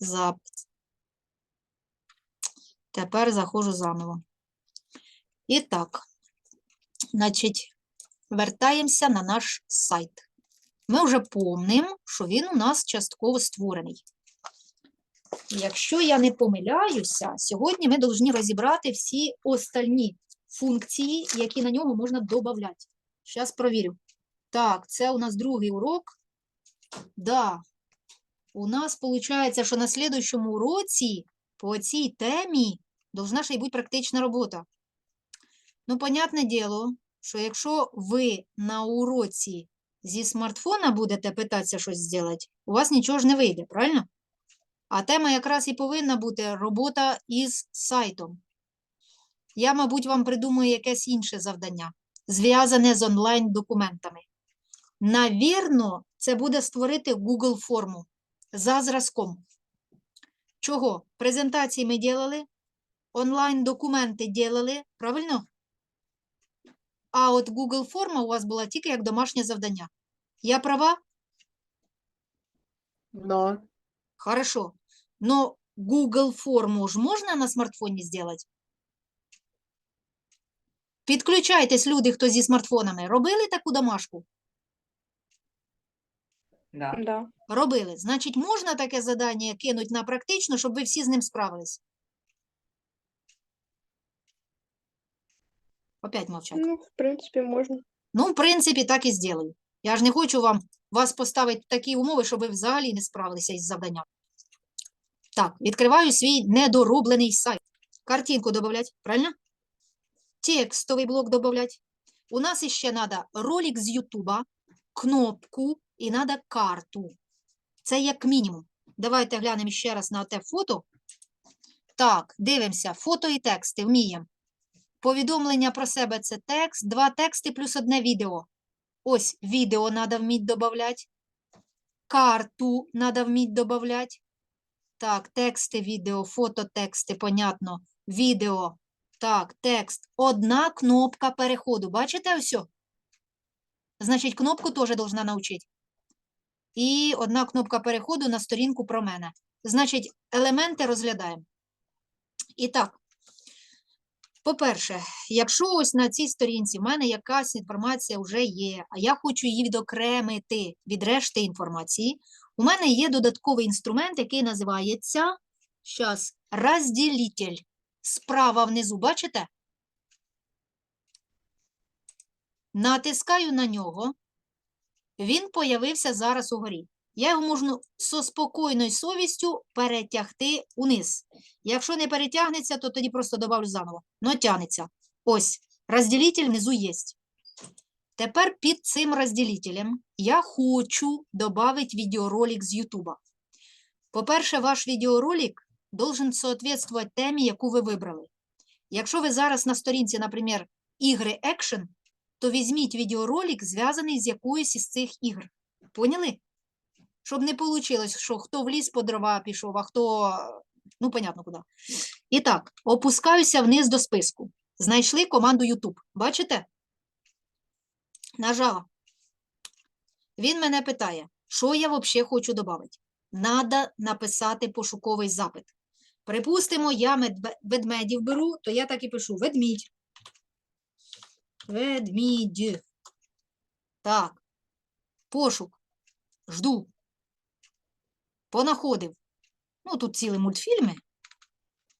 Запит. Тепер заходжу заново. І так, значить, вертаємося на наш сайт. Ми вже помнимо, що він у нас частково створений. Якщо я не помиляюся, сьогодні ми повинні розібрати всі остальні функції, які на нього можна додати. Зараз провірю. Так, це у нас другий урок. Да. У нас виходить, що на слідуючому уроці по цій темі должна ще й бути практична робота. Ну, понятне діло, що якщо ви на уроці зі смартфона будете питатися щось зробити, у вас нічого ж не вийде, правильно? А тема якраз і повинна бути робота із сайтом. Я, мабуть, вам придумаю якесь інше завдання, зв'язане з онлайн-документами. Навірно, це буде створити Google форму за зразком. Чого? Презентації ми ділили, онлайн-документи ділили, правильно? А от Google форма у вас була тільки як домашнє завдання. Я права? Да. Хорошо. Но Google форму ж можна на смартфоні зробити? Підключайтесь, люди, хто зі смартфонами. Робили таку домашку? Да. Да. Робили. Значить, можна таке задання кинути на практично, щоб ви всі з ним справились? Опять мовчать. Ну, в принципе, можно. Ну, в принципі, так і зроблю. Я ж не хочу вам вас поставити такі умови, щоб ви взагалі не справилися із завданням. Так, відкриваю свій недороблений сайт. Картинку додавати, правильно? Текстовий блок додавати. У нас іще треба ролик з Ютуба, кнопку і треба карту. Це як мінімум. Давайте глянемо ще раз на те фото. Так, дивимося. Фото і тексти вміємо. Повідомлення про себе це текст, два тексти плюс одне відео. Ось відео треба вміти додавати. Карту треба вміти додавати. Так, тексти, відео, фото, тексти, понятно. Відео. Так, текст. Одна кнопка переходу. Бачите ось? Значить, кнопку теж должна навчити. І одна кнопка переходу на сторінку про мене. Значить, елементи розглядаємо. І так. По-перше, якщо ось на цій сторінці в мене якась інформація вже є, а я хочу її відокремити від решти інформації, у мене є додатковий інструмент, який називається щас, розділитель. Справа внизу, бачите? Натискаю на нього. Він появився зараз угорі. Я його можу зі спокійною совістю перетягти униз. Якщо не перетягнеться, то тоді просто добавлю заново. Но тягнеться. Ось, розділитель внизу є. Тепер під цим розділителем я хочу додати відеоролик з Ютуба. По-перше, ваш відеоролик должен соответствувати темі, яку ви вибрали. Якщо ви зараз на сторінці, наприклад, ігри екшен, то візьміть відеоролик, зв'язаний з якоюсь із цих ігр. Поняли? Щоб не вийшло, що хто в ліс по дрова пішов, а хто, ну, понятно, куди. І так, опускаюся вниз до списку. Знайшли команду YouTube. Бачите? Нажала. Він мене питає, що я взагалі хочу додати. Надо написати пошуковий запит. Припустимо, я ведмедів беру, то я так і пишу ведмідь. Ведмідь. Так. Пошук. Жду. Понаходив. Ну, тут цілі мультфільми.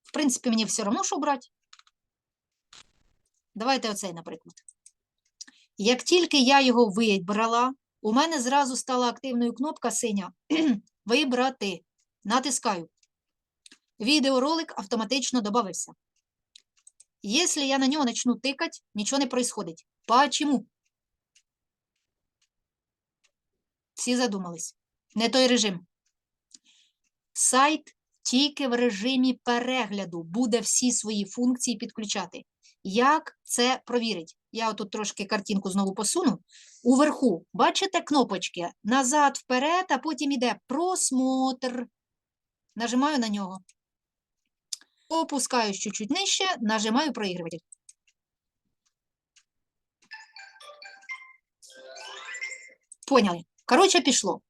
В принципі, мені все одно, що брати. Давайте оцей, наприклад. Як тільки я його вибрала, у мене зразу стала активною кнопка синя Вибрати. Натискаю. Відеоролик автоматично додався. Якщо я на нього почну тикати, нічого не происходить. Почему? Всі задумались. Не той режим. Сайт тільки в режимі перегляду буде всі свої функції підключати. Як це провірить? Я отут трошки картинку знову посуну. Уверху, бачите кнопочки? Назад, вперед, а потім іде просмотр. Нажимаю на нього. Опускаюсь чуть-чуть нижче, нажимаю проігруватель. Поняли. Коротше, пішло.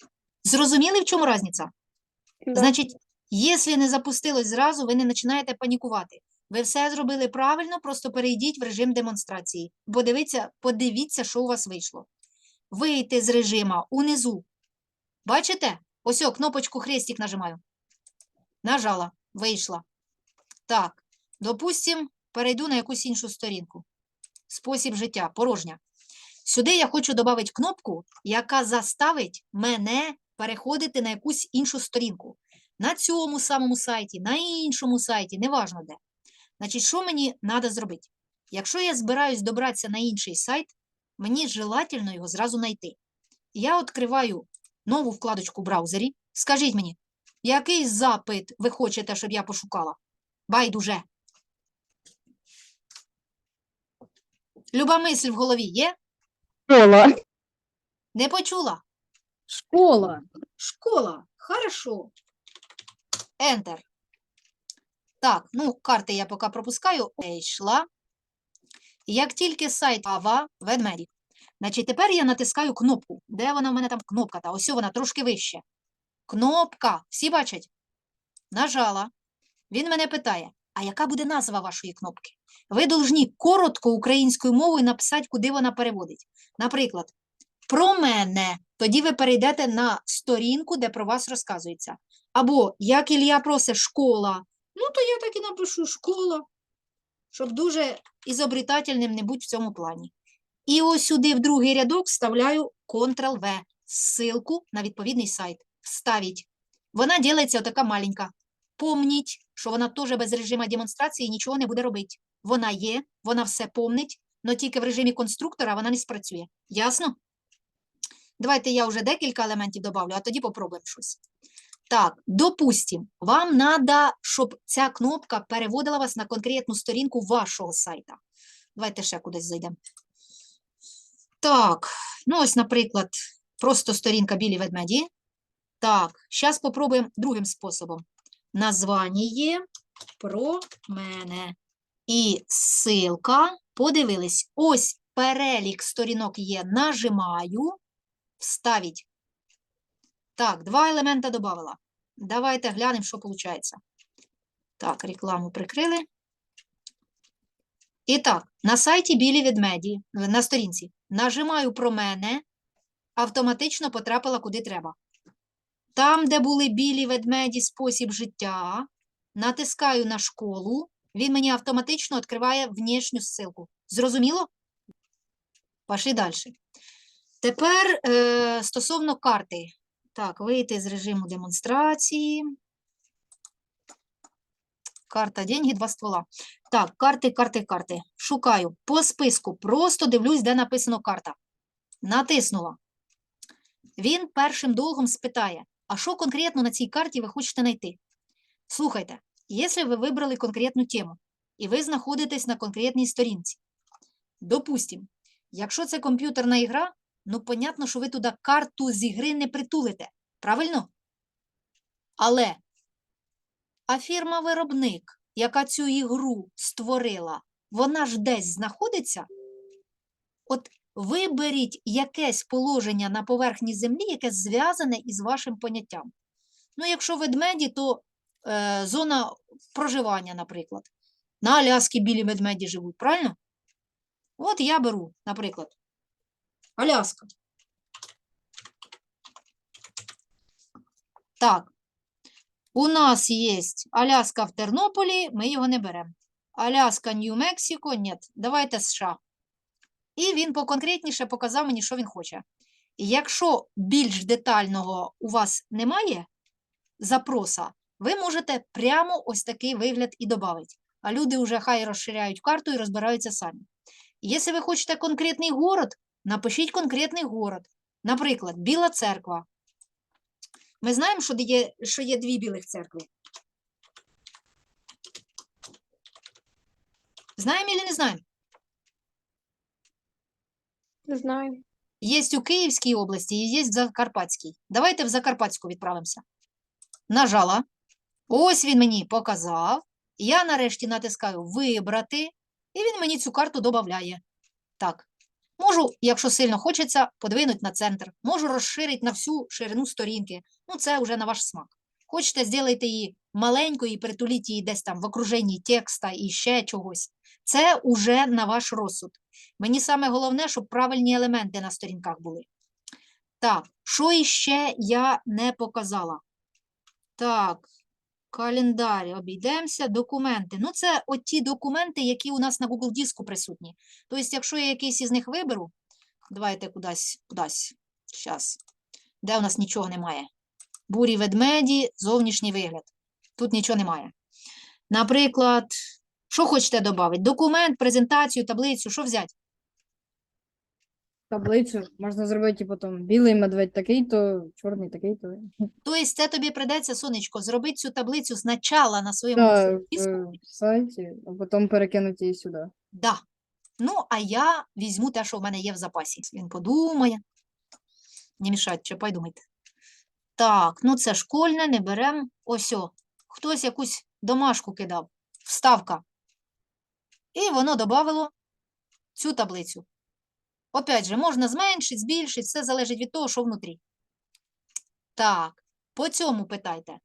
Зрозуміли, в чому різниця? Да. Значить, Якщо не запустилось зразу, ви не починаєте панікувати. Ви все зробили правильно, просто перейдіть в режим демонстрації. Подивіться, подивіться, що у вас вийшло. Вийти з режима унизу. Бачите? Ось о, кнопочку хрестик нажимаю. Нажала, вийшла. Так, допустим, перейду на якусь іншу сторінку. Спосіб життя, порожня. Сюди я хочу додати кнопку, яка заставить мене переходити на якусь іншу сторінку. На цьому самому сайті, на іншому сайті, неважно де. Значить, що мені треба зробити? Якщо я збираюсь добратися на інший сайт, мені желательно його зразу знайти. Я відкриваю нову вкладочку в браузері. Скажіть мені, який запит ви хочете, щоб я пошукала? Байдуже. Люба мисль в голові є? Школа. Не почула? Школа. Школа. Хорошо. Enter. Так, ну, карти я поки пропускаю. Йшла. Як тільки сайт Ава ведмеді. Значить, тепер я натискаю кнопку. Де вона в мене там кнопка? Та ось вона трошки вище. Кнопка. Всі бачать? Нажала. Він мене питає: а яка буде назва вашої кнопки? Ви должні коротко українською мовою написати, куди вона переводить. Наприклад, про мене. Тоді ви перейдете на сторінку, де про вас розказується. Або як Ілля просить школа. Ну, то я так і напишу школа, щоб дуже ізобретательним не бути в цьому плані. І ось сюди в другий рядок вставляю Ctrl-V, ссылку на відповідний сайт. Вставіть. Вона ділиться отака маленька. Помніть, що вона теж без режиму демонстрації нічого не буде робити. Вона є, вона все помнить, але тільки в режимі конструктора вона не спрацює. Ясно? Давайте я вже декілька елементів добавлю, а тоді попробуємо щось. Так, допустим, вам треба, щоб ця кнопка переводила вас на конкретну сторінку вашого сайта. Давайте ще кудись зайдемо. Так, ну ось, наприклад, просто сторінка білі ведмеді. Так, зараз попробуємо другим способом. Названня про мене. І ссылка. Подивились, ось перелік сторінок є. Нажимаю. Вставить. Так, два елемента додавала. Давайте глянемо, що виходить. Так, рекламу прикрили. І так, на сайті білі ведмеді, на сторінці, нажимаю про мене, автоматично потрапила куди треба. Там, де були білі ведмеді, спосіб життя, натискаю на школу, він мені автоматично відкриває внішню ссылку. Зрозуміло? Пішли далі. Тепер е, стосовно карти. Так, вийти з режиму демонстрації. Карта, деньги, два ствола. Так, карти, карти, карти. Шукаю по списку. Просто дивлюсь, де написано карта. Натиснула. Він першим долгом спитає, а що конкретно на цій карті ви хочете знайти? Слухайте, якщо ви вибрали конкретну тему, і ви знаходитесь на конкретній сторінці, допустим, якщо це комп'ютерна ігра, ну, понятно, що ви туди карту з ігри не притулите. Правильно? Але а фірма-виробник, яка цю ігру створила, вона ж десь знаходиться. От виберіть якесь положення на поверхні землі, яке зв'язане із вашим поняттям. Ну, якщо ведмеді, то е, зона проживання, наприклад. На Аляскі білі ведмеді живуть, правильно? От я беру, наприклад, Аляска. Так, у нас є Аляска в Тернополі, ми його не беремо. Аляска, Нью-Мексико, ні, давайте США. І він поконкретніше показав мені, що він хоче. Якщо більш детального у вас немає запроса, ви можете прямо ось такий вигляд і додати. А люди вже хай розширяють карту і розбираються самі. Якщо ви хочете конкретний город, напишіть конкретний город. Наприклад, Біла церква. Ми знаємо, що є, що є дві білих церкви. Знаємо чи не знаємо? Не знаю. Є у Київській області і є в Закарпатській. Давайте в Закарпатську відправимося. Нажала. Ось він мені показав. Я нарешті натискаю Вибрати, і він мені цю карту додає. Так. Можу, якщо сильно хочеться, подвинути на центр. Можу розширити на всю ширину сторінки. Ну, це вже на ваш смак. Хочете, зробити її маленької, притуліть її десь там в окруженні текста і ще чогось. Це уже на ваш розсуд. Мені саме головне, щоб правильні елементи на сторінках були. Так, що іще я не показала? Так, календар, обійдемося, документи. Ну, це ті документи, які у нас на Google диску присутні. Тобто, якщо я якийсь із них виберу, давайте кудись, кудись, зараз, де у нас нічого немає. Бурі ведмеді, зовнішній вигляд. Тут нічого немає. Наприклад, що хочете додати? Документ, презентацію, таблицю, що взяти? Таблицю можна зробити, типу, там, білий медведь такий-то, чорний такий-то. Тобто, це тобі придеться, сонечко, зробити цю таблицю спочатку на своєму Так, в сайті, а потім перекинути її сюди. Да. Ну, а я візьму те, що в мене є в запасі. Він подумає. Не мішать, чапай, думайте. Так, ну це школьне, не беремо. Ось о. Хтось якусь домашку кидав. Вставка. І воно додавало цю таблицю. Опять же, можна зменшити, збільшити, все залежить від того, що внутрі. Так, по цьому питайте.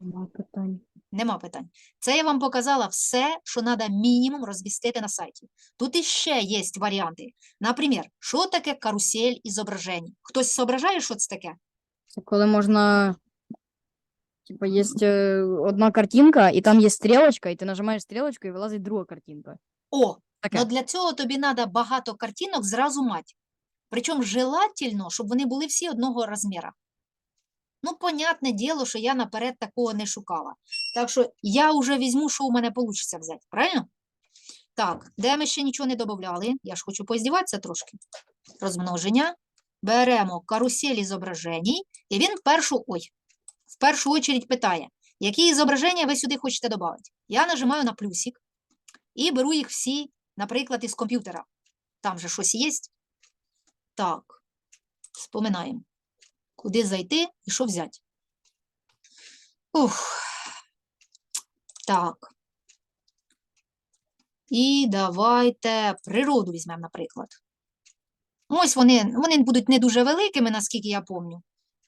Нема питань. Нема питань. Це я вам показала все, що треба мінімум розмістити на сайті. Тут іще є варіанти. Наприклад, що таке карусель ізображень? Хтось зображає, що це таке? Це коли можна, типу, є е, одна картинка, і там є стрілочка, і ти нажимаєш стрілочку, і вилазить друга картинка. О, Таке. ну для цього тобі треба багато картинок зразу мати. Причому желательно, щоб вони були всі одного розміру. Ну, понятне діло, що я наперед такого не шукала. Так що я вже візьму, що у мене вийде взяти, правильно? Так, де ми ще нічого не додавали? Я ж хочу поіздіватися трошки. Розмноження. Беремо карусель зображень, і він першу, ой, в першу очередь питає, які зображення ви сюди хочете додати. Я нажимаю на плюсик і беру їх всі, наприклад, із комп'ютера. Там же щось є. Так, споминаємо. Куди зайти і що взяти. Ух. Так. І давайте природу візьмемо, наприклад. Ось вони, вони будуть не дуже великими, наскільки я пам'ятаю.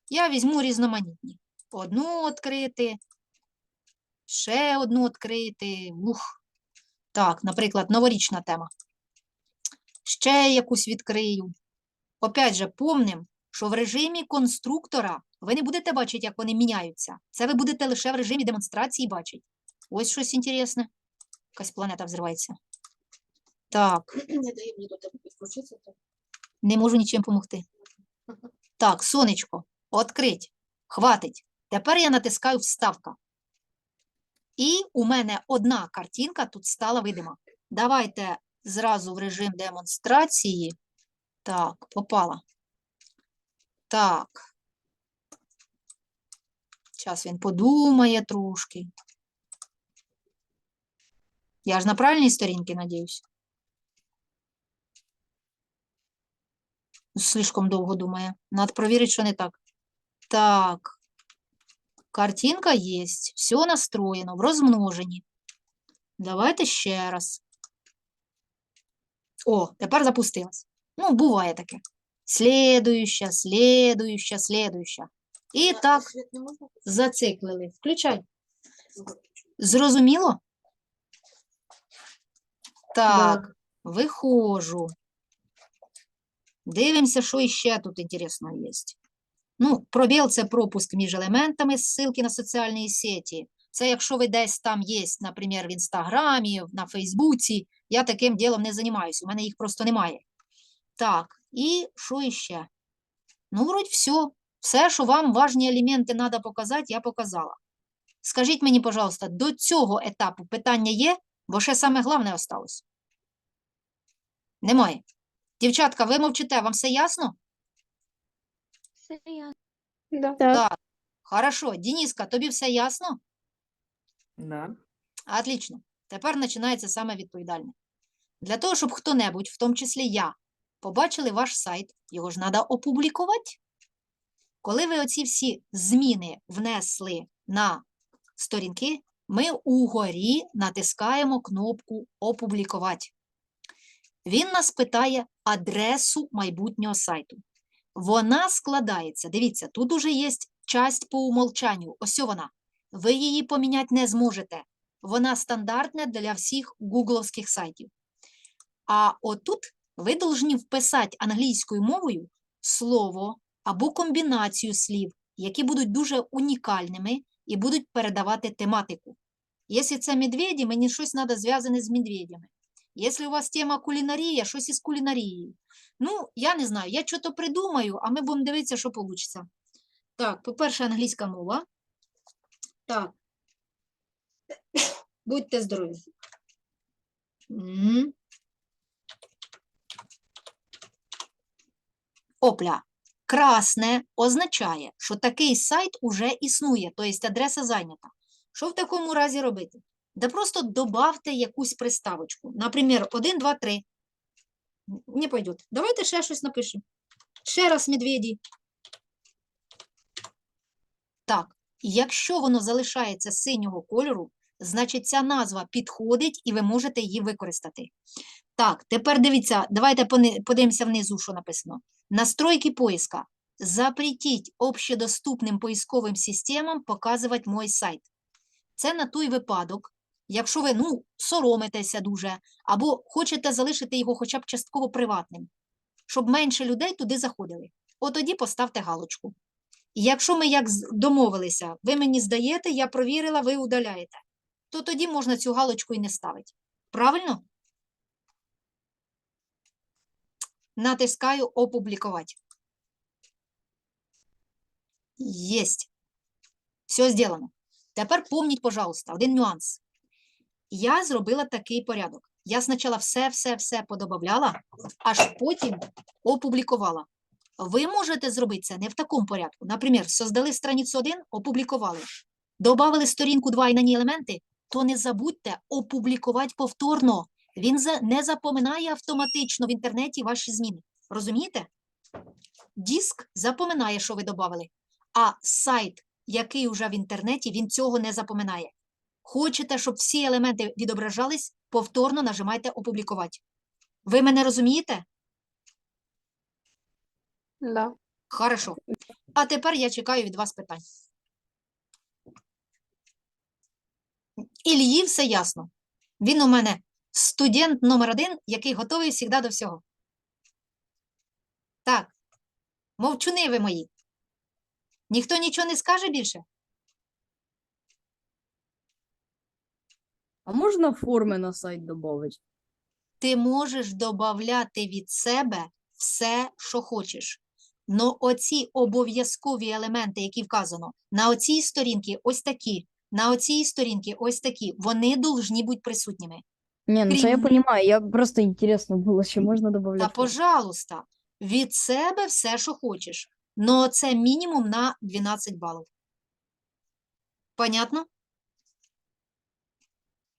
Я візьму різноманітні. Одну відкрити, ще одну відкрити. Ух. Так, наприклад, новорічна тема. Ще якусь відкрию. Опять же, помним, що в режимі конструктора ви не будете бачити, як вони міняються. Це ви будете лише в режимі демонстрації бачити. Ось щось інтересне. Якась планета взривається. Так, Не дає мені до тебе підключитися. не можу нічим допомогти. Так, сонечко, відкрить. Хватить. Тепер я натискаю вставка. І у мене одна картинка тут стала видима. Давайте зразу в режим демонстрації. Так, попала. Так. Зараз він подумає трошки. Я ж на правильній сторінці, надіюсь. Слишком довго думає. Надо провірити, що не так. Так. Картинка є. Все настроєно в розмноженні. Давайте ще раз. О, тепер запустилась. Ну, буває таке. Слідуюча, слідуюча, слідуюча. І так зациклили. Включай. Зрозуміло? Так, виходжу. Дивимося, що іще тут інтересного є. Ну, пробіл – це пропуск між елементами, ссылки на соціальні сеті. Це якщо ви десь там є, наприклад, в Інстаграмі, на Фейсбуці, я таким ділом не займаюся, у мене їх просто немає. Так, і що іще? Ну, вроді все. Все, що вам важні елементи треба показати, я показала. Скажіть мені, пожалуйста, до цього етапу питання є, бо ще саме головне осталось. Немає. Дівчатка, ви мовчите, вам все ясно? Да. Так. Хорошо. Дениска, тобі все ясно? Да. Отлично. Тепер починається саме відповідальне. Для того, щоб хто-небудь, в тому числі я, побачили ваш сайт, його ж треба опублікувати. Коли ви оці всі зміни внесли на сторінки, ми угорі натискаємо кнопку Опублікувати. Він нас питає адресу майбутнього сайту. Вона складається. Дивіться, тут уже є часть по умолчанню. Ось вона. Ви її поміняти не зможете. Вона стандартна для всіх гугловських сайтів. А отут ви повинні вписати англійською мовою слово або комбінацію слів, які будуть дуже унікальними і будуть передавати тематику. Якщо це медведі, мені щось треба зв'язане з медведями. Якщо у вас тема кулінарія, щось із кулінарією. Ну, я не знаю, я щось придумаю, а ми будемо дивитися, що вийде. Так, по-перше, англійська мова. Так. Будьте здорові. Опля. Красне означає, що такий сайт уже існує, тобто адреса зайнята. Що в такому разі робити? Да просто добавте якусь приставочку. Наприклад, 1, 2, 3. Не пойдет. Давайте ще щось напишемо. Ще раз медведі. Так, якщо воно залишається синього кольору, значить ця назва підходить і ви можете її використати. Так, тепер дивіться, давайте подивимося внизу, що написано. Настройки поиска. Запретіть общедоступним поисковим системам показувати мой сайт. Це на той випадок, якщо ви ну, соромитеся дуже, або хочете залишити його хоча б частково приватним, щоб менше людей туди заходили. От тоді поставте галочку. І якщо ми як домовилися, ви мені здаєте, я провірила, ви удаляєте, то тоді можна цю галочку і не ставити. Правильно? Натискаю опублікувати. Єсть. Все зроблено. Тепер помніть, пожалуйста, один нюанс. Я зробила такий порядок. Я спочатку все-все-все подобавляла, аж потім опублікувала. Ви можете зробити це не в такому порядку. Наприклад, создали страницю 1, опублікували. Добавили сторінку 2 і на ній елементи, то не забудьте опублікувати повторно. Він не запоминає автоматично в інтернеті ваші зміни. Розумієте? Диск запоминає, що ви додали, а сайт, який вже в інтернеті, він цього не запоминає. Хочете, щоб всі елементи відображались, повторно нажимайте опублікувати. Ви мене розумієте? Да. Хорошо. А тепер я чекаю від вас питань. Ільї все ясно. Він у мене студент номер один, який готовий завжди до всього. Так, мовчуни ви мої. Ніхто нічого не скаже більше? А можна форми на сайт додати? Ти можеш додати від себе все, що хочеш. Но оці обов'язкові елементи, які вказано, на оцій сторінці ось такі, на оцій сторінці ось такі, вони должні бути присутніми. Ні, ну це я розумію, я просто інтересно було, чи можна додати. Та, пожалуйста, від себе все, що хочеш. Но це мінімум на 12 балів. Понятно?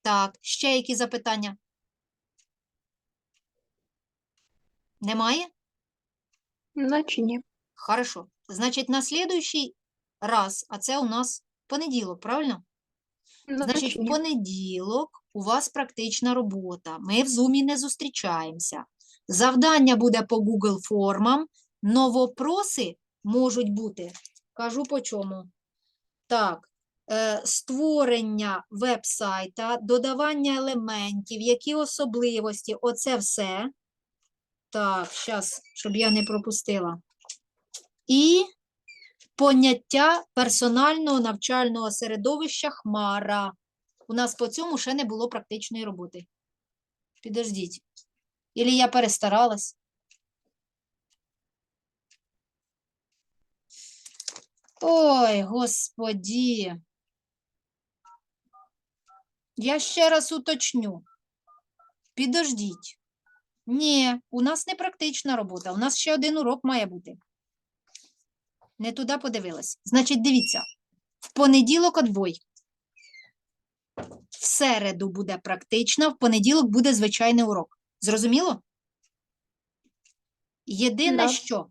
Так, ще які запитання? Немає? Наче ні. Хорошо. Значить, на слідуючий раз, а це у нас понеділок, правильно? Значить, Наче в ні. понеділок у вас практична робота. Ми в Zoom не зустрічаємося. Завдання буде по Google формам, но вопроси можуть бути, кажу по чому. Так, створення веб-сайта, додавання елементів, які особливості, оце все. Так, зараз, щоб я не пропустила. І поняття персонального навчального середовища Хмара. У нас по цьому ще не було практичної роботи. Підождіть. Ілі я перестаралась. Ой, господі. Я ще раз уточню. Підождіть. Ні, у нас не практична робота, у нас ще один урок має бути. Не туди подивилась. Значить, дивіться, в понеділок отбой. В середу буде практична, в понеділок буде звичайний урок. Зрозуміло? Єдине, Да. що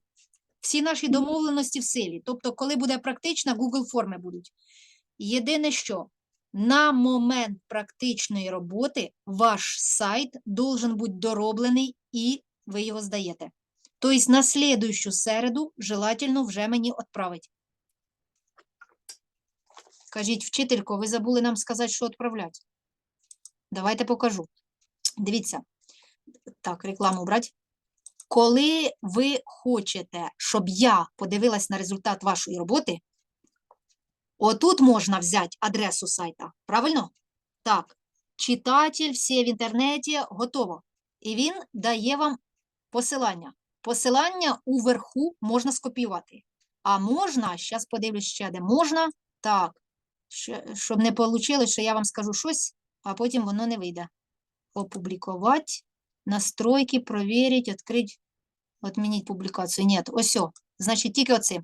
всі наші домовленості в силі. Тобто, коли буде практична, Google форми будуть. Єдине, що на момент практичної роботи ваш сайт должен бути дороблений і ви його здаєте. Тобто на слідуючу середу желательно вже мені відправити. Кажіть, вчителько, ви забули нам сказати, що відправляти. Давайте покажу. Дивіться. Так, рекламу брать. Коли ви хочете, щоб я подивилась на результат вашої роботи, отут можна взяти адресу сайта. Правильно? Так. Читатель, всі в інтернеті, готово. І він дає вам посилання. Посилання уверху можна скопіювати. А можна, зараз подивлюсь ще де можна. Так, щоб не вийшло, що я вам скажу щось, а потім воно не вийде. Опублікувати, настройки, провірити, відкрити, відмінити публікацію. Ні, ось. Значить, тільки оце.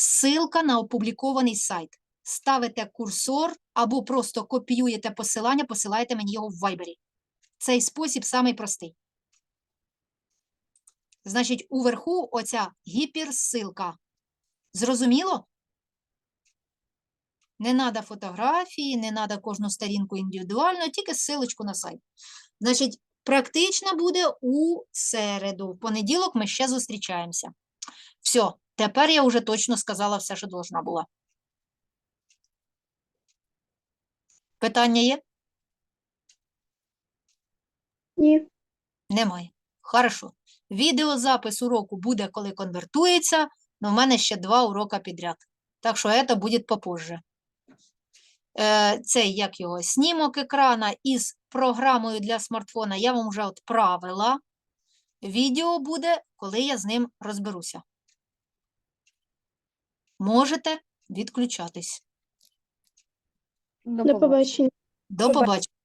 Ссылка на опублікований сайт. Ставите курсор або просто копіюєте посилання, посилаєте мені його в Viber. Цей спосіб самий простий. Значить, уверху оця гіперссилка. Зрозуміло? Не треба фотографії, не треба кожну сторінку індивідуально, тільки ссылочку на сайт. Значить, практично буде у середу. В понеділок ми ще зустрічаємося. Все, тепер я вже точно сказала все, що должна була. Питання є? Ні. Немає. Хорошо. Відеозапис уроку буде, коли конвертується, але в мене ще два урока підряд. Так що це буде попозже. Е, Цей, як його, снімок екрана із програмою для смартфона я вам вже відправила. Відео буде, коли я з ним розберуся. Можете відключатись. До побачення. До побачення.